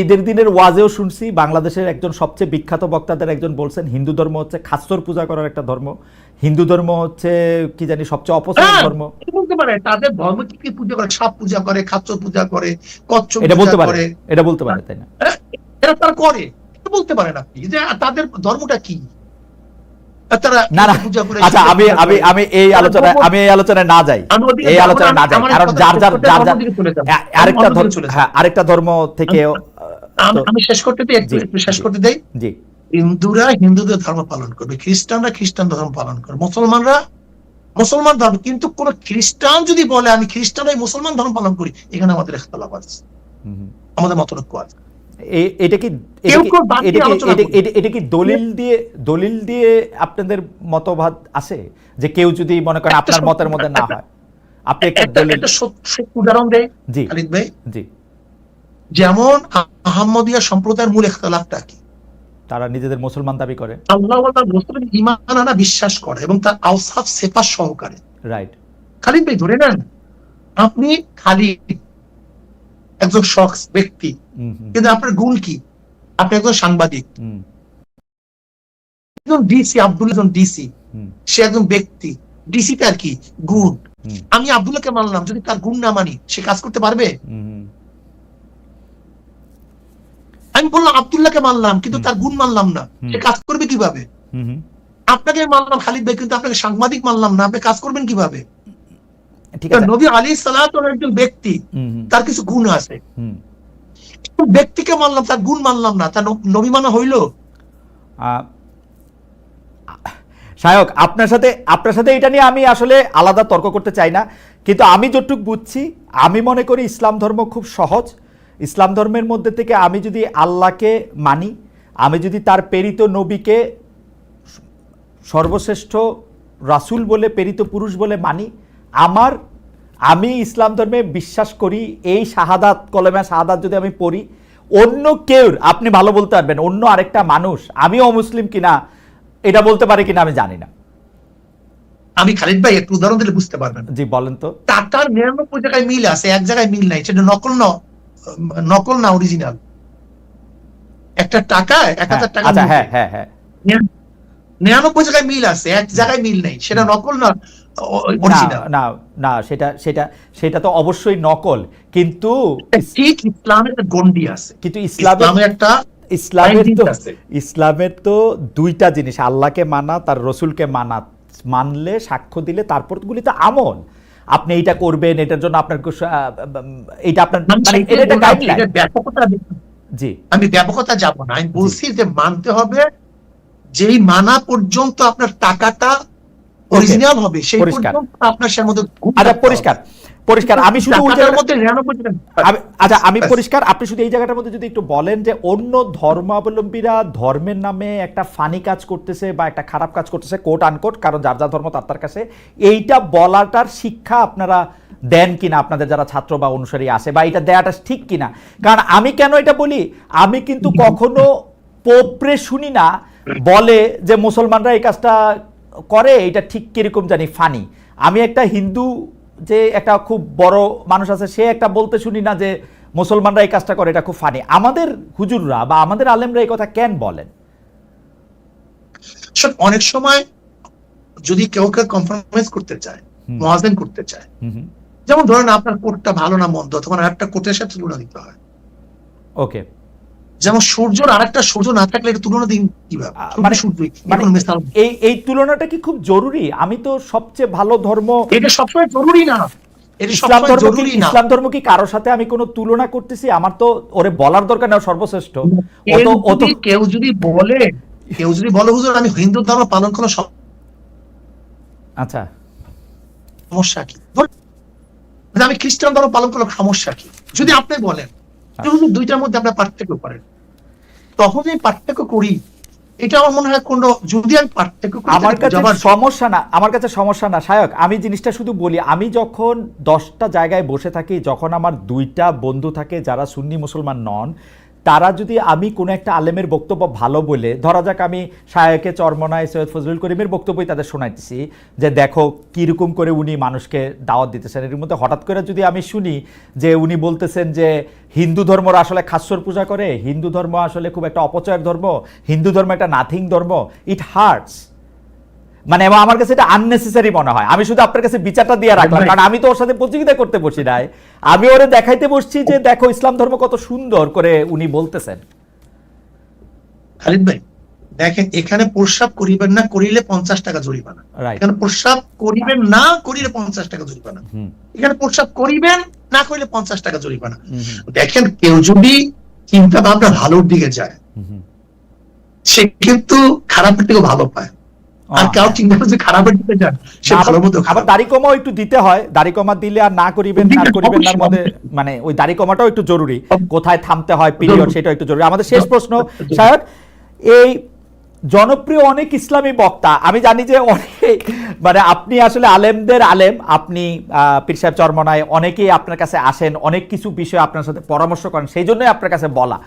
ঈদের দিনের ওয়াজেও শুনছি বাংলাদেশের একজন সবচেয়ে বিখ্যাত বক্তাদের একজন বলছেন হিন্দু ধর্ম হচ্ছে খাস্তর পূজা করার একটা ধর্ম। হিন্দু ধর্ম হচ্ছে কি জানি সবচেয়ে অপছন্দ হ্যাঁ, ধর্ম। বলতে পারে? তাদের ধর্ম কি কি পূজা করে? সাপ পূজা করে খাচ্চর পূজা করে কচ্ছপ এটা বলতে পারে এটা বলতে পারে তাই না? হ্যাঁ, এরা তারা করে। এটা বলতে পারেন আপনি যে তাদের ধর্মটা কি? আর তারা না না কি পূজা করে আচ্ছা আমি আমি আমি এই আলোচনায় আমি এই আলোচনায় না যাই। এই আলোচনায় না যাই কারণ যার যার যার আমি যার ওদিকে চলে যাব। আ- আরেকটা ধর্ম ওদিকে চলে যাব। আরেকটা ধর্ম থেকে আমি শেষ করতে দিই একটু শেষ করতে দেই। জি। হিন্দুরা হিন্দুদের ধর্ম পালন করবে খ্রিস্টানরা খ্রিস্টান ধর্ম পালন করবে মুসলমানরা মুসলমান ধর্ম কিন্তু কোন খ্রিস্টান যদি বলে আমি খ্রিস্টান হয়ে মুসলমান ধর্ম পালন করি এখানে আমাদের একতলাপ আছে। আমাদের মতলক্য আছে। এটা কি এটা দলিল দিয়ে দলিল দিয়ে আপনাদের মতবাদ আছে? যে কেউ যদি মনে করেন আপনার মতের মধ্যে না হয়। আপনি একটা দলিল উদাহরণ দেয় জি। খালিদ ভাই। জি। যেমন আহমদিয়া সম্প্রদায়ের মূল একতলাপটা কি? তারা নিজেদের মুসলমান দাবি করে। আল্লাহ রসুলের ইমান আনা বিশ্বাস করে এবং তার আওসাফ সেফা সহকারে। রাইট খালিদ ভাই ধরে নেন আপনি খালিদ একজন শখস ব্যক্তি কিন্তু আপনার গুণ কি? আপনি একজন সাংবাদিক। একজন ডিসি আব্দুল একজন ডিসি সে একজন ব্যক্তি। ডিসি তার কি? গুণ। আমি আব্দুল্লাহকে মানলাম যদি তার গুণ না মানি সে কাজ করতে পারবে? আমি বললাম আব্দুল্লাহকে মানলাম কিন্তু তার গুণ মানলাম না। সে কাজ করবে কীভাবে? আপনাকে মানলাম খালিদ ভাই কিন্তু আপনাকে সাংবাদিক মানলাম না। আপনি কাজ করবেন কীভাবে? নবী আলী সালাত একজন ব্যক্তি তার কিছু গুণ আছে। ব্যক্তিকে মানলাম তার গুণ মানলাম না। তার নবী মানা হইল? সায়ক আপনার সাথে আপনার সাথে এটা নিয়ে আমি আসলে আলাদা তর্ক করতে চাই না। কিন্তু আমি যতটুকু বুঝছি আমি মনে করি ইসলাম ধর্ম খুব সহজ। ইসলাম ধর্মের মধ্যে থেকে আমি যদি আল্লাহকে মানি আমি যদি তার প্রেরিত নবীকে সর্বশ্রেষ্ঠ রাসূল বলে প্রেরিত পুরুষ বলে মানি আমার আমি ইসলাম ধর্মে বিশ্বাস করি এই শাহাদাত কলেমা শাহাদাত যদি আমি পড়ি অন্য কেউ আপনি ভালো বলতে পারবেন অন্য আরেকটা মানুষ আমিও অমুসলিম কিনা এটা বলতে পারে কিনা আমি জানি না। আমি খালিদ ভাই একটু উদাহরণ দিলে বুঝতে পারবেন। জি বলেন তো। টাকার নিরানব্বই জায়গায় মিল আছে এক জায়গায় মিল নাই সেটা নকল না নকল না অরিজিনাল? একটা টাকা এক হ্যাঁ, হাজার টাকা আচ্ছা হ্যাঁ হ্যাঁ হ্যাঁ। নিরানব্বই জায়গায় মিল আছে এক জায়গায় মিল নেই সেটা নকল না না না সেটা সেটা সেটা তো অবশ্যই নকল কিন্তু ঠিক ইসলামের গন্ডি আছে। কিন্তু ইসলামের একটা ইসলামের তো ইসলামের তো দুইটা জিনিস আল্লাহকে মানা তার রসুলকে মানা মানলে সাক্ষ্য দিলে তারপরগুলি তো আমল। আপনি এটা করবেন এটার জন্য আপনার এটা আপনার মানে এটা একটা ব্যাপকতা জি। আমি ব্যাপকতা যাব না আমি বলছি যে মানতে হবে যেই মানা পর্যন্ত আপনার টাকাটা অরিজিনাল হবে সেই পরিষ্কার। পর্যন্ত আপনার সে মধ্যে আচ্ছা পরিষ্কার। পরিষ্কার আমি শুধু আচ্ছা আমি পরিষ্কার আপনি শুধু এই জায়গাটার মধ্যে যদি একটু বলেন যে অন্য ধর্মাবলম্বীরা ধর্মের নামে একটা ফানি কাজ করতেছে বা একটা খারাপ কাজ করতেছে কোট আনকোট কারণ যার যার ধর্ম তার তার কাছে এইটা বলাটার শিক্ষা আপনারা দেন কিনা আপনাদের যারা ছাত্র বা অনুসারী আছে বা এটা দেয়াটা ঠিক কিনা? কারণ আমি কেন এটা বলি? আমি কিন্তু কখনো পোপরে শুনি না বলে যে মুসলমানরা এই কাজটা করে এটা ঠিক কীরকম জানি ফানি আমি একটা হিন্দু যে একটা খুব বড় মানুষ আছে সে একটা বলতে শুনি না যে মুসলমানরা এই কাজটা করে এটা খুব ফানি আমাদের হুজুররা বা আমাদের আলেমরা এই কথা কেন বলেন? অনেক সময় যদি কেউ কেউ কম্প্রোমাইজ করতে চায় হুম। মোয়াজেন করতে চায় যেমন ধরেন আপনার কোটটা ভালো না মন্দ তখন আরেকটা কোটের সাথে তুলনা দিতে হয়। ওকে যেমন সূর্যর আরেকটা সূর্য না থাকলে এটা তুলনা দিন কীভাবে? সূর্য মানে- মানে এই এই তুলনাটা কি খুব জরুরি? আমি তো সবচেয়ে ভালো ধর্ম এটা সবসময় জরুরি না। ইসলাম ধর্ম কি ইসলাম ধর্ম কি কারোর সাথে আমি কোনো তুলনা করতেছি? আমার তো ওরে বলার দরকার না সর্বশ্রেষ্ঠ। কেউ অত কেউ যদি বলে কেউ যদি বলে হুজুর আমি হিন্দু ধর্ম পালন করার আচ্ছা। সমস্যা কি? আমি খ্রিস্টান ধর্ম পালন করার সমস্যা কি? যদি আপনি বলেন দুইটার মধ্যে আপনার পার্থক্য করেন। তখন যে পার্থক্য করি। এটা আমার মনে হয় কোন যদি আমি পার্থক্য করি আমার কাছে সমস্যা না আমার কাছে সমস্যা না। সায়ক আমি জিনিসটা শুধু বলি আমি যখন দশটা জায়গায় বসে থাকি যখন আমার দুইটা বন্ধু থাকে যারা সুন্নি মুসলমান নন তারা যদি আমি কোনো একটা আলেমের বক্তব্য ভালো বলে, ধরা যাক আমি শায়কে চরমনায় সৈয়দ ফজলুল করিমের বক্তব্যই তাদের শোনাইতেছি, যে দেখো কীরকম করে উনি মানুষকে দাওয়াত দিতেছেন। এর মধ্যে হঠাৎ করে যদি আমি শুনি যে উনি বলতেছেন যে হিন্দু ধর্মরা আসলে খাস্যর পূজা করে, হিন্দু ধর্ম আসলে খুব একটা অপচয়ের ধর্ম, হিন্দু ধর্ম একটা নাথিং ধর্ম ইট হার্টস মানে এবং আমার কাছে এটা আননেসেসারি মনে হয়। আমি শুধু আপনার কাছে বিচারটা দিয়ে রাখলাম কারণ আমি তো ওর সাথে প্রতিযোগিতা করতে বসি নাই। আমি ওরে দেখাইতে বসছি যে দেখো ইসলাম ধর্ম কত সুন্দর করে উনি বলতেছেন। খালিদ ভাই দেখেন এখানে প্রস্রাব করিবেন না করিলে পঞ্চাশ টাকা জরিমানা। এখানে প্রস্রাব করিবেন না করিলে পঞ্চাশ টাকা জরিমানা। এখানে প্রস্রাব করিবেন না করিলে পঞ্চাশ টাকা জরিমানা। দেখেন কেউ যদি চিন্তা ভাবনা ভালোর দিকে যায়। সে কিন্তু খারাপের থেকেও ভালো পায়। আর কেউ চিন্তা করে যে খারাপের দিকে যায় সে ভালো মতো আবার দাড়ি কমাও একটু দিতে হয় দাড়ি কমা দিলে আর না করিবেন না করিবেন না মধ্যে মানে ওই দাড়ি কমাটাও একটু জরুরি কোথায় থামতে হয় পিরিয়ড একটু জরুরি। আমাদের শেষ প্রশ্ন সাহেব এই জনপ্রিয় অনেক ইসলামী বক্তা আমি জানি যে অনেক মানে আপনি আসলে আলেমদের আলেম আপনি আহ, পীর সাহেব চরমনায় অনেকেই আপনার কাছে আসেন অনেক কিছু বিষয়ে আপনার সাথে পরামর্শ করেন সেই জন্যই আপনার কাছে বলা।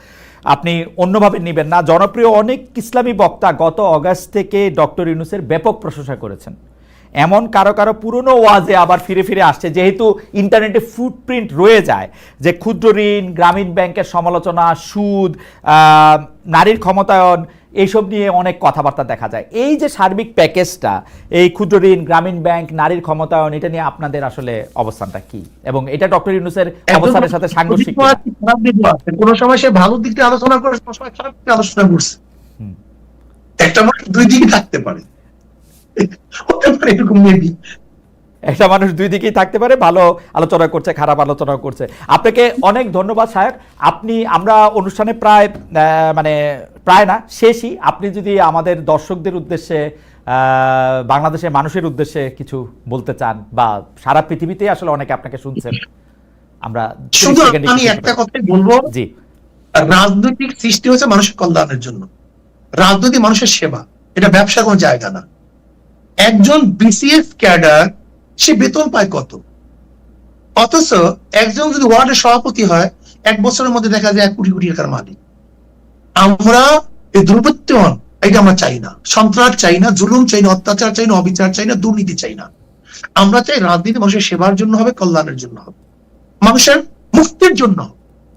আপনি অন্যভাবে নেবেন না। জনপ্রিয় অনেক ইসলামী বক্তা গত অগাস্ট থেকে ডক্টর ইউনুসের ব্যাপক প্রশংসা করেছেন। এমন কারও কারও পুরনো ওয়াজে আবার ফিরে ফিরে আসছে, যেহেতু ইন্টারনেটে ফুটপ্রিন্ট রয়ে যায় যে ক্ষুদ্র ঋণ, গ্রামীণ ব্যাংকের সমালোচনা, সুদ নারীর ক্ষমতায়ন এইসব নিয়ে অনেক কথাবার্তা দেখা যায়। এই যে সার্বিক প্যাকেজটা এই ক্ষুদ্র ঋণ গ্রামীণ ব্যাংক নারীর ক্ষমতায়ন এটা নিয়ে আপনাদের আসলে অবস্থানটা কি? এবং এটা ডক্টর ইউনুসের অবস্থানের সাথে সাংঘর্ষিক কিনা? সময় সে ভালো দিকটা আলোচনা করে সময় খারাপ আলোচনা করছে। একটা মানুষ দুই দিকে থাকতে পারে। হতে পারে এরকম মেবি একটা মানুষ দুই দিকেই থাকতে পারে ভালো আলোচনা করছে খারাপ আলোচনা করছে। আপনাকে অনেক ধন্যবাদ সাহেব আপনি আমরা অনুষ্ঠানে প্রায় মানে প্রায় না শেষই। আপনি যদি আমাদের দর্শকদের উদ্দেশ্যে বাংলাদেশের মানুষের উদ্দেশ্যে কিছু বলতে চান বা সারা পৃথিবীতেই আসলে অনেকে আপনাকে শুনছেন আমরা 30 শুধু সেকেন্ডে আমি একটা কথাই বলব। জি। রাজনৈতিক সৃষ্টি হচ্ছে মানুষের কল্যাণের জন্য। রাজনীতি মানুষের সেবা। এটা ব্যবসা কোনো জায়গা না। একজন বিসিএস ক্যাডার সে বেতন পায় কত? অথচ একজন যদি ওয়ার্ডের সভাপতি হয়, এক বছরের মধ্যে দেখা যায় এক কোটি কোটি টাকার মালিক। আমরা এই দুর্বৃত্তন এটা আমরা চাই না। সন্ত্রাস চাই না, জুলুম চাই না, অত্যাচার চাই না, অবিচার চাই না, দুর্নীতি চাই না। আমরা চাই রাজনীতি মানুষের সেবার জন্য হবে, কল্যাণের জন্য হবে। মানুষের মুক্তির জন্য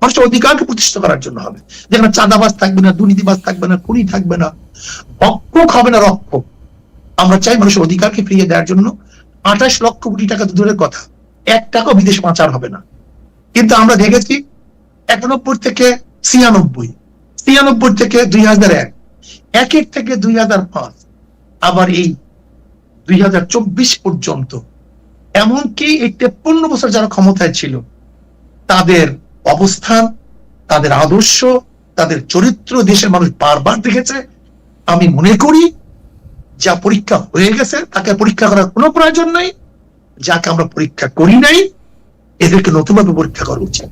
মানুষের অধিকারকে প্রতিষ্ঠা করার জন্য হবে। যেখানে চাঁদাবাজ থাকবে না, দুর্নীতিবাজ থাকবে না, খুনি থাকবে না অক্ষক হবে না রক্ষক। আমরা চাই মানুষের অধিকারকে ফিরিয়ে দেওয়ার জন্য আঠাশ লক্ষ কোটি টাকা তো দূরের কথা। এক টাকা বিদেশ পাচার হবে না। কিন্তু আমরা দেখেছি একানব্বই থেকে ছিয়ানব্বই ছিয়ানব্বই থেকে দুই হাজার এক এক এক থেকে দুই হাজার পাঁচ, আবার এই দুই হাজার চব্বিশ পর্যন্ত। এমনকি এই তেপ্পন্ন বছর যারা ক্ষমতায় ছিল, তাদের অবস্থান, তাদের আদর্শ, তাদের চরিত্র দেশের মানুষ বারবার দেখেছে। আমি মনে করি যা পরীক্ষা হয়ে গেছে তাকে পরীক্ষা করার কোনো প্রয়োজন নাই। যাকে আমরা পরীক্ষা করি নাই এদেরকে নতুনভাবে পরীক্ষা করা উচিত।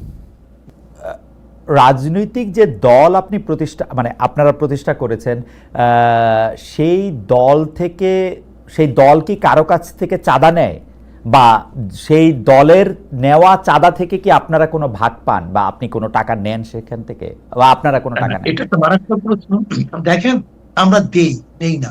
রাজনৈতিক যে দল আপনি প্রতিষ্ঠা মানে আপনারা প্রতিষ্ঠা করেছেন সেই দল থেকে সেই দল কি কারও কাছ থেকে চাঁদা নেয়? বা সেই দলের নেওয়া চাঁদা থেকে কি আপনারা কোনো ভাগ পান? বা আপনি কোনো টাকা নেন সেখান থেকে? বা আপনারা কোনো টাকা নেন? এটা একটা মারাত্মক প্রশ্ন। দেখেন আমরা দেই নেই না।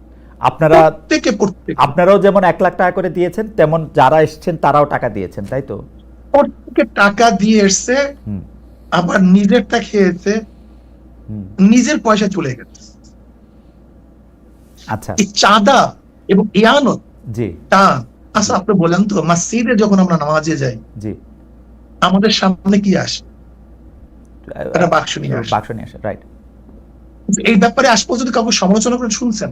আপনারা আপনারাও যেমন এক লাখ টাকা করে দিয়েছেন তেমন যারা এসছেন তারাও টাকা দিয়েছেন তাই তো? প্রত্যেকে টাকা দিয়ে এসছে আবার নিজেরটা খেয়েছে নিজের পয়সা চলে গেছে। আচ্ছা। এই চাঁদা এবং ইয়ানত জি। টান আচ্ছা আপনি বলেন তো মসজিদে যখন আমরা নামাজে যাই জি। আমাদের সামনে কি আসে? একটা বাক্স নিয়ে আসে। বাক্স নিয়ে আসে রাইট এই ব্যাপারে আজ পর্যন্ত কাউকে সমালোচনা করে শুনছেন?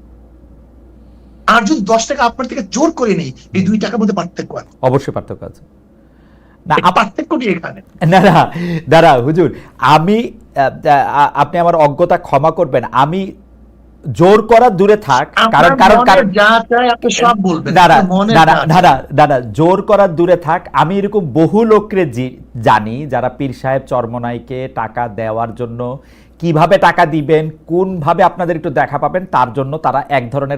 আর যদি দশ টাকা আপনার থেকে জোর করে নেই এই দুই টাকার মধ্যে পার্থক্য আছে। অবশ্যই পার্থক্য আছে। না এই আপ- পার্থক্যটি এখানে। না না দাঁড়া হুজুর আমি আপনি আমার অজ্ঞতা ক্ষমা করবেন। আমি জোর করা দূরে থাক কারণ কারণ কারণ সব বলবেন। জোর করার দূরে থাক। আমি এরকম বহু লোককে জি- জানি যারা পীর সাহেব চরমনাইকে টাকা দেওয়ার জন্য কীভাবে টাকা দিবেন কোনভাবে আপনাদের একটু দেখা পাবেন তার জন্য তারা এক ধরনের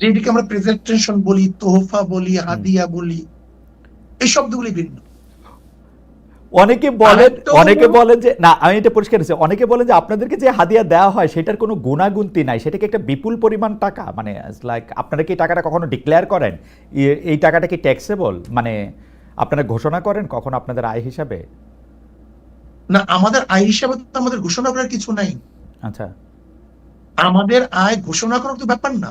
যেটিকে আমরা প্রেজেন্টেশন বলি তোহফা বলি হাদিয়া বলি এই শব্দগুলি ভিন্ন। অনেকে বলেন অনেকে বলেন যে না আমি এটা পরিষ্কার হচ্ছে অনেকে বলেন যে আপনাদেরকে যে হাদিয়া দেওয়া হয় সেটার কোনো গুণাগুন্তি নাই। সেটা কি একটা বিপুল পরিমাণ টাকা মানে লাইক আপনারা কি টাকাটা কখনো ডিক্লেয়ার করেন? এই টাকাটা কি ট্যাক্সেবল মানে আপনারা ঘোষণা করেন কখন আপনাদের আয় হিসাবে? না আমাদের আয় হিসাবে তো আমাদের ঘোষণা করার কিছু নাই। আচ্ছা। আমাদের আয় ঘোষণা করার তো ব্যাপার না।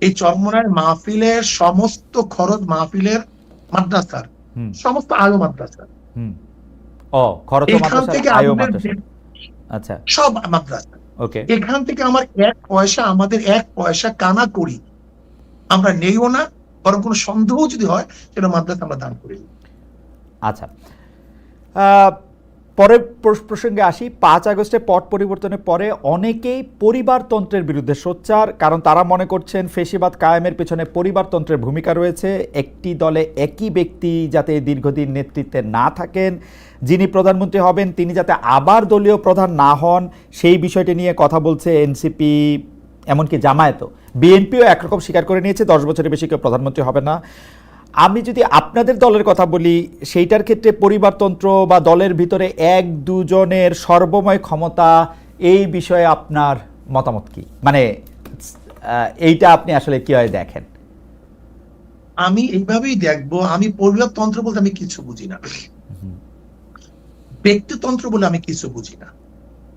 এই চরমনায় মাহফিলের সমস্ত খরচ মাহফিলের মাদ্রাসার সমস্ত আয়ো মাদ্রাসার। ও খরচ এখান থেকে আয়ও আচ্ছা। সব মাদ্রাসা। ওকে। এখান থেকে আমার এক পয়সা আমাদের এক পয়সা কানা করি। আমরা নেইও না বরং কোনো সন্দেহ যদি হয় সেটা মাদ্রাসা আমরা দান করি। আচ্ছা। আহ, পরের প্রসঙ্গে আসি, পাঁচ আগস্টে পট পরিবর্তনের পরে অনেকেই পরিবারতন্ত্রের বিরুদ্ধে সোচ্চার, কারণ তারা মনে করছেন ফেসিবাদ কায়েমের পেছনে পরিবারতন্ত্রের ভূমিকা রয়েছে। একটি দলে একই ব্যক্তি যাতে দীর্ঘদিন নেতৃত্বে না থাকেন, যিনি প্রধানমন্ত্রী হবেন, তিনি যাতে আবার দলীয় প্রধান না হন, সেই বিষয়টি নিয়ে কথা বলছে এনসিপি, এমনকি জামায়াতও। বিএনপিও একরকম স্বীকার করে নিয়েছে, দশ বছরের বেশি কেউ প্রধানমন্ত্রী হবে না। আমি যদি আপনাদের দলের কথা বলি সেইটার ক্ষেত্রে পরিবারতন্ত্র বা দলের ভিতরে এক দুজনের সর্বময় ক্ষমতা এই বিষয়ে আপনার মতামত কি? মানে এইটা আপনি আসলে কীভাবে দেখেন? আমি এইভাবেই দেখব আমি পরিবারতন্ত্র বলতে আমি কিছু বুঝি না। ব্যক্তিতন্ত্র বলে আমি কিছু বুঝি না।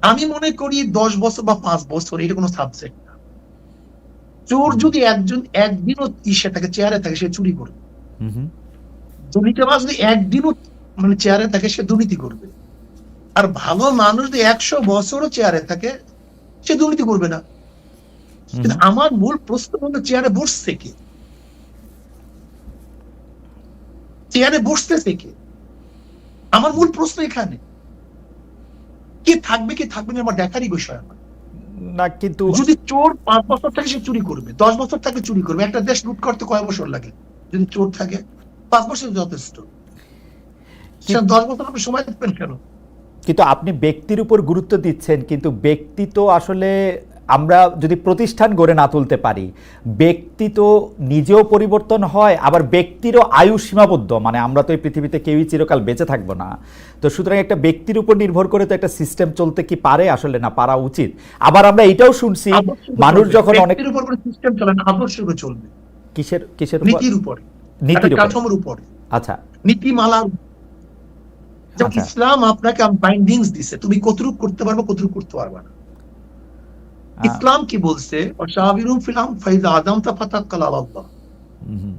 আমি মনে করি দশ বছর বা পাঁচ বছর এটা কোনো সাবজেক্ট না। চোর যদি একজন একদিনও ইসে থাকে চেয়ারে থাকে সে চুরি করবে। দুর্নীতিবাজ যদি একদিনও মানে চেয়ারে থাকে সে দুর্নীতি করবে। আর ভালো মানুষ যদি একশো বছরও চেয়ারে থাকে সে দুর্নীতি করবে না। কিন্তু আমার মূল প্রশ্ন হলো চেয়ারে বসছে কে? চেয়ারে বসতেছে কে? আমার মূল প্রশ্ন এখানে। কে থাকবে কি থাকবে না আমার দেখারই বিষয় আমার না কিন্তু যদি চোর পাঁচ বছর থাকে সে চুরি করবে দশ বছর থাকে চুরি করবে একটা দেশ লুট করতে কয় বছর লাগে? যদি চোর থাকে পাঁচ বছর যথেষ্ট। সে দশ বছর আপনি সময় দেবেন কেন? কিন্তু আপনি ব্যক্তির উপর গুরুত্ব দিচ্ছেন কিন্তু ব্যক্তি তো আসলে আমরা যদি প্রতিষ্ঠান গড়ে না তুলতে পারি ব্যক্তি তো নিজেও পরিবর্তন হয় আবার ব্যক্তিরও আয়ু সীমাবদ্ধ মানে আমরা তো এই পৃথিবীতে কেউই চিরকাল বেঁচে থাকব না। তো সুতরাং একটা ব্যক্তির উপর নির্ভর করে তো একটা সিস্টেম চলতে কি পারে আসলে না পারা উচিত। আবার আমরা এটাও শুনছি মানুষ যখন অনেক উপর সিস্টেম চলে না আদর্শ চলবে। কিসের কিসের নীতির উপরে। নীতির কাঠামোর উপরে। আচ্ছা। নীতিমালার যেমন আচ্ছা। ইসলাম আপনাকে বাইন্ডিংস দিছে। তুমি কতটুকু করতে পারবে কতটুকু করতে পারবে না। ইসলাম কি বলছে? অশাবিরুম ফিলাম ফাইজা আদম তা ফাতাক্কাল হুম।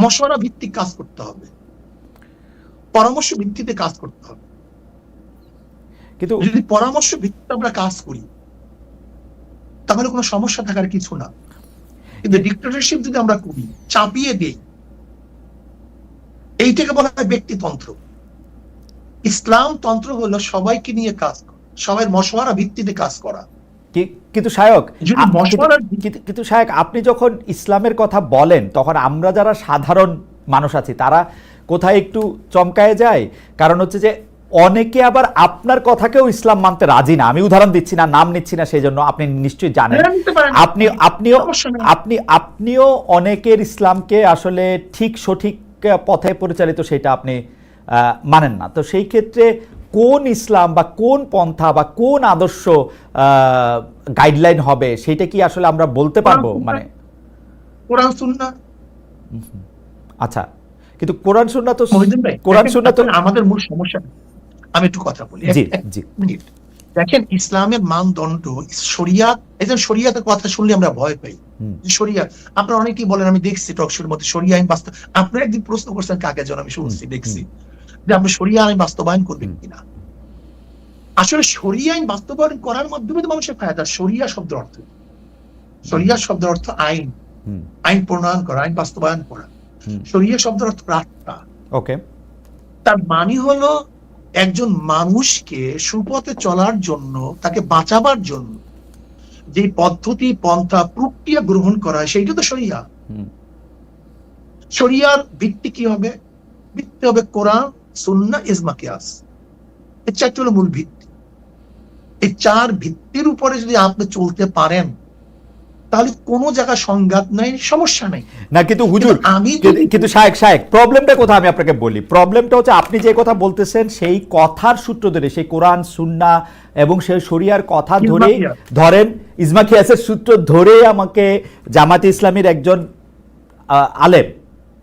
মশওয়ারা ভিত্তিক কাজ করতে হবে। পরামর্শ ভিত্তিতে কাজ করতে হবে। কিন্তু যদি পরামর্শ ভিত্তিতে আমরা কাজ করি তাহলে কোনো সমস্যা থাকার কিছু না। কিন্তু ডিক্টেটরশিপ যদি আমরা করি চাপিয়ে দেই এইটাকে বলা হয় ব্যক্তিতন্ত্র। ইসলাম তন্ত্র হলো সবাইকে নিয়ে কাজ সবাই মশওয়ারা ভিত্তিতে কাজ করা। কিন্তু আপ- কিন্তু- শায়ক আপনি যখন ইসলামের কথা বলেন তখন আমরা যারা সাধারণ মানুষ আছি তারা কোথায় একটু চমকায় যায়? কারণ হচ্ছে যে অনেকে আবার আপনার কথাকেও ইসলাম মানতে রাজি না। আমি উদাহরণ দিচ্ছি না নাম নিচ্ছি না সেই জন্য আপনি নিশ্চয়ই জানেন। আপনি আপনিও আপনি আপনিও অনেকের ইসলামকে আসলে ঠিক সঠিক পথে পরিচালিত সেটা আপনি মানেন না। তো সেই ক্ষেত্রে কোন ইসলাম বা কোন পন্থা বা কোন আদর্শ গাইডলাইন হবে সেটা কি আসলে আমরা বলতে পারব? মানে কোরআন সুন্না আচ্ছা। কিন্তু কোরআন সুন্নাহ তো কোরআন সুন্নাহ তো আমাদের মূল সমস্যা আমি একটু কথা বলি। মিনিট। দেখেন ইসলামের মানদণ্ড শরিয়াত শরিয়াতের কথা শুনলে আমরা ভয় পাই। আপনারা অনেকেই বলেন আমি দেখছি টকশোর মধ্যে শরিয়া আইন বাস্তব আপনারা একদিন প্রশ্ন করছেন কাকে যেন আমি শুনছি দেখছি। যে শরিয়া আইন বাস্তবায়ন করবেন কিনা। আসলে শরিয়া আইন বাস্তবায়ন করার মাধ্যমে তো মানুষের ফায়দা। শরিয়া শব্দের অর্থ? শরিয়া শব্দের অর্থ আইন। আইন প্রণয়ন করা আইন বাস্তবায়ন করা। শরিয়া শব্দের অর্থ রাস্তা। ওকে। তার মানে হলো একজন মানুষকে সুপথে চলার জন্য তাকে বাঁচাবার জন্য যে পদ্ধতি পন্থা প্রক্রিয়া গ্রহণ করা হয় সেইটা তো শরিয়া। হুম। শরিয়ার ভিত্তি কি হবে? ভিত্তি হবে কোরআন সুন্না ইজমা কিয়াস। এই চারটি হলো মূল ভিত্তি। এই চার ভিত্তির উপরে যদি আপনি চলতে পারেন তাহলে কোনো জায়গায় সংঘাত নাই সমস্যা নাই। না কিন্তু হুজুর আমি কিন্তু- শায়েক শায়েক প্রবলেমটা কোথায় আমি আপনাকে বলি? প্রবলেমটা হচ্ছে আপনি যে কথা বলতেছেন সেই কথার সূত্র ধরে সেই কোরআন সুন্না এবং সেই শরিয়ার কথা ধরে ধরেন ইজমা খিয়াসের সূত্র ধরে আমাকে জামাতে ইসলামের একজন আলেম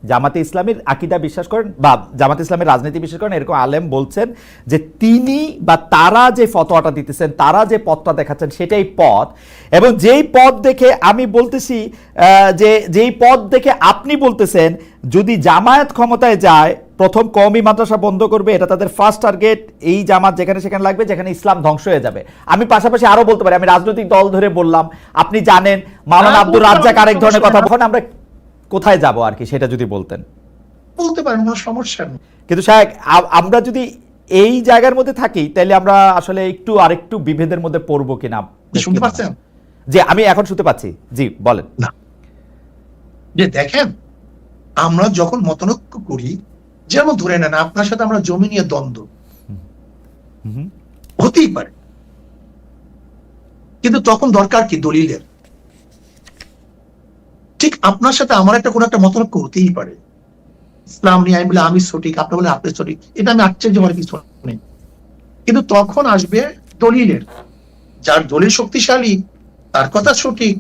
জামাতে ইসলামীর আকিদা বিশ্বাস করেন বা জামাতে ইসলামের রাজনীতি বিশ্বাস করেন এরকম আলেম বলছেন যে তিনি বা তারা যে ফতোয়াটা দিতেছেন তারা যে পথটা দেখাচ্ছেন সেটাই পথ। এবং যেই পথ দেখে আমি বলতেছি যে যেই পথ দেখে আপনি বলতেছেন যদি জামায়াত ক্ষমতায় যায় প্রথম কওমি মাদ্রাসা বন্ধ করবে এটা তাদের ফার্স্ট টার্গেট এই জামাত যেখানে সেখানে লাগবে যেখানে ইসলাম ধ্বংস হয়ে যাবে। আমি পাশাপাশি আরও বলতে পারি আমি রাজনৈতিক দল ধরে বললাম আপনি জানেন মাওলানা হ্যাঁ, আব্দুর রাজ্জাক আরেক ধরনের কথা বলেন আমরা কোথায় যাব আর কি সেটা যদি বলতেন। বলতে পারেন কোনো সমস্যা নেই। কিন্তু সাহেব আমরা যদি এই জায়গার মধ্যে থাকি তাহলে আমরা আসলে একটু আরেকটু বিভেদের মধ্যে পড়ব কিনা শুনতে পাচ্ছেন? জি আমি এখন শুনতে পাচ্ছি। জি বলেন। যে দেখেন আমরা যখন মতনৈক্য করি যেমন ধরে নেন আপনার সাথে আমরা জমি নিয়ে দ্বন্দ্ব। হতেই পারে। কিন্তু তখন দরকার কি? দলিলের। আপনার সাথে আমার একটা কোনো একটা মতনৈক্য হতেই পারে। ইসলাম নিয়ে আমি বলে আমি সঠিক। আপনি বলে আপনি সঠিক। এটা আমি আশ্চর্য হওয়ার কিছু নেই। কিন্তু তখন আসবে দলিলের। যার দলিল শক্তিশালী তার কথা সঠিক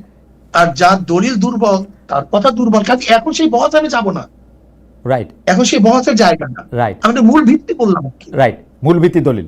আর যার দলিল দুর্বল তার কথা দুর্বল। কাজে এখন সেই বহস আমি যাব না। রাইট এখন সেই বহসের জায়গা না। রাইট আমি মূল ভিত্তি বললাম কি। রাইট মূল ভিত্তি দলিল।